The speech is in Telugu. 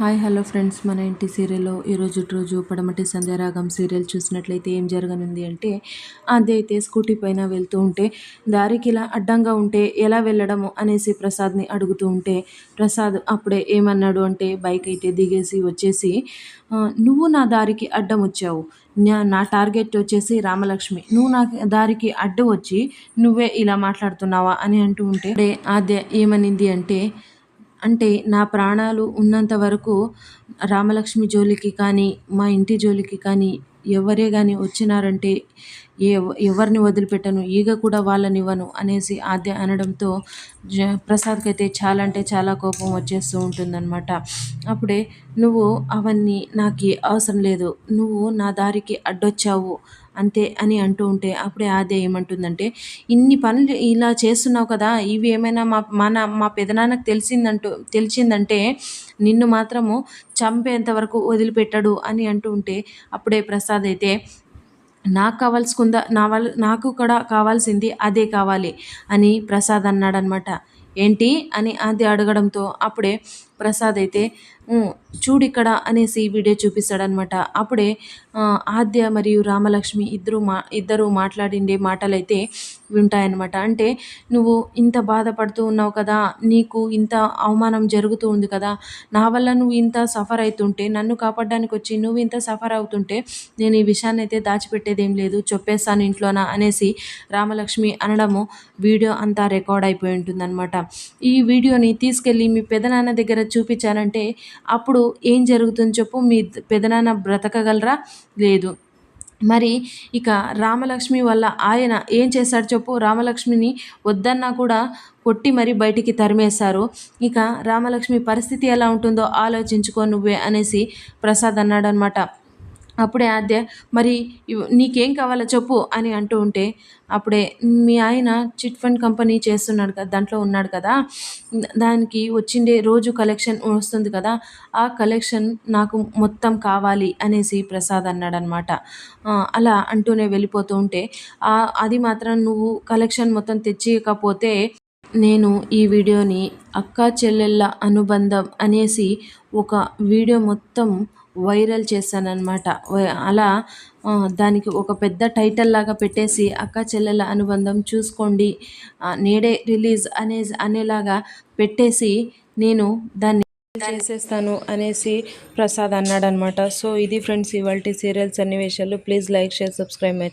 Hi hello friends. మన ఇంటి సీరియల్లో ఈరోజు రోజు పడమటి సంధ్యారాగం సీరియల్ చూసినట్లయితే ఏం జరగనుంది అంటే అది అయితే స్కూటీ పైన వెళ్తూ ఉంటే దారికి ఇలా అడ్డంగా ఉంటే ఎలా వెళ్ళడము అనేసి ప్రసాద్ని అడుగుతూ ఉంటే ప్రసాద్ అప్పుడే ఏమన్నాడు అంటే బైక్ అయితే దిగేసి వచ్చేసి నువ్వు నా దారికి అడ్డం వచ్చావు. నా టార్గెట్ వచ్చేసి రామలక్ష్మి. నువ్వు నా దారికి అడ్డు వచ్చి నువ్వే ఇలా మాట్లాడుతున్నావా? అని అంటూ ఉంటే అదే ఏమనింది అంటే అంటే నా ప్రాణాలు ఉన్నంత వరకు రామలక్ష్మి జోలికి కానీ మా ఇంటి జోలికి కానీ ఎవరే కానీ వచ్చినారంటే ఏ ఎవరిని వదిలిపెట్టను ఈగ కూడా వాళ్ళనివ్వను అనేసి ఆద్య అనడంతో జ ప్రసాద్కి అయితే చాలా అంటే చాలా కోపం వచ్చేస్తూ ఉంటుందన్నమాట. అప్పుడే నువ్వు అవన్నీ నాకు అవసరం లేదు నువ్వు నా దారికి అడ్డొచ్చావు అంతే అని అంటూ ఉంటే అప్పుడే ఆద్య ఏమంటుందంటే ఇన్ని పనులు ఇలా చేస్తున్నావు కదా ఇవి ఏమైనా మా మన మా పెదనాన్నకు తెలిసిందంటూ తెలిసిందంటే నిన్ను మాత్రము చంపేంత వరకు వదిలిపెట్టడు అని అంటూ ఉంటే అప్పుడే ప్రసాద్ అయితే నాకు కావాల్సుకుందా నా వాళ్ళ నాకు కూడా కావాల్సింది అదే కావాలి అని ప్రసాద్ అన్నాడనమాట ఏంటి? అని అది అడగడంతో అప్పుడే ప్రసాద్ అయితే చూడిక్కడ అనేసి వీడియో చూపిస్తాడనమాట అప్పుడే ఆద్య మరియు రామలక్ష్మి ఇద్దరు మా ఇద్దరు మాట్లాడిండే మాటలైతే వింటాయన్నమాట. అంటే నువ్వు ఇంత బాధపడుతూ ఉన్నావు కదా నీకు ఇంత అవమానం జరుగుతూ ఉంది కదా నా వల్ల నువ్వు ఇంత సఫర్ అవుతుంటే నన్ను కాపాడడానికి వచ్చి నువ్వు ఇంత సఫర్ అవుతుంటే నేను ఈ విషయాన్ని అయితే దాచిపెట్టేదేం లేదు చెప్పేస్తాను ఇంట్లోనా అనేసి రామలక్ష్మి అనడము వీడియో అంతా రికార్డ్ అయిపోయి ఉంటుందన్నమాట. ఈ వీడియోని తీసుకెళ్ళి మీ పెదనాన్న దగ్గర చూపించానంటే అప్పుడు ఏం జరుగుతుంది చెప్పు మీ పెదనాన్న బ్రతకగలరా? లేదు. మరి ఇక రామలక్ష్మి వల్ల ఆయన ఏం చేశాడు చెప్పు? రామలక్ష్మిని వద్దన్నా కూడా కొట్టి మరి బయటికి తరిమేశారు. ఇక రామలక్ష్మి పరిస్థితి ఎలా ఉంటుందో ఆలోచించుకో నువ్వే అనేసి ప్రసాద్ అన్నాడనమాట అప్పుడే ఆద్య మరి నీకేం కావాలో చెప్పు అని అంటూ ఉంటే అప్పుడే మీ ఆయన చిట్ ఫండ్ కంపెనీ చేస్తున్నాడు కదా దాంట్లో ఉన్నాడు కదా దానికి వచ్చిండే రోజు కలెక్షన్ వస్తుంది కదా ఆ కలెక్షన్ నాకు మొత్తం కావాలి అనేసి ప్రసాద్ అన్నాడనమాట అలా అంటూనే వెళ్ళిపోతూ ఉంటే అది మాత్రం నువ్వు కలెక్షన్ మొత్తం తెచ్చియకపోతే నేను ఈ వీడియోని అక్కా చెల్లెళ్ళ అనుబంధం అనేసి ఒక వీడియో మొత్తం వైరల్ చేశానన్నమాట. అలా దానికి ఒక పెద్ద టైటిల్ లాగా పెట్టేసి అక్క చెల్లెల అనుబంధం చూసుకోండి నేడే రిలీజ్ అనే అనేలాగా పెట్టేసి నేను దాన్ని చేసేస్తాను అనేసి ప్రసాద్ అన్నాడనమాట సో ఇది ఫ్రెండ్స్ ఇవాళ సీరియల్ సన్నివేశాలు. Please like share subscribe my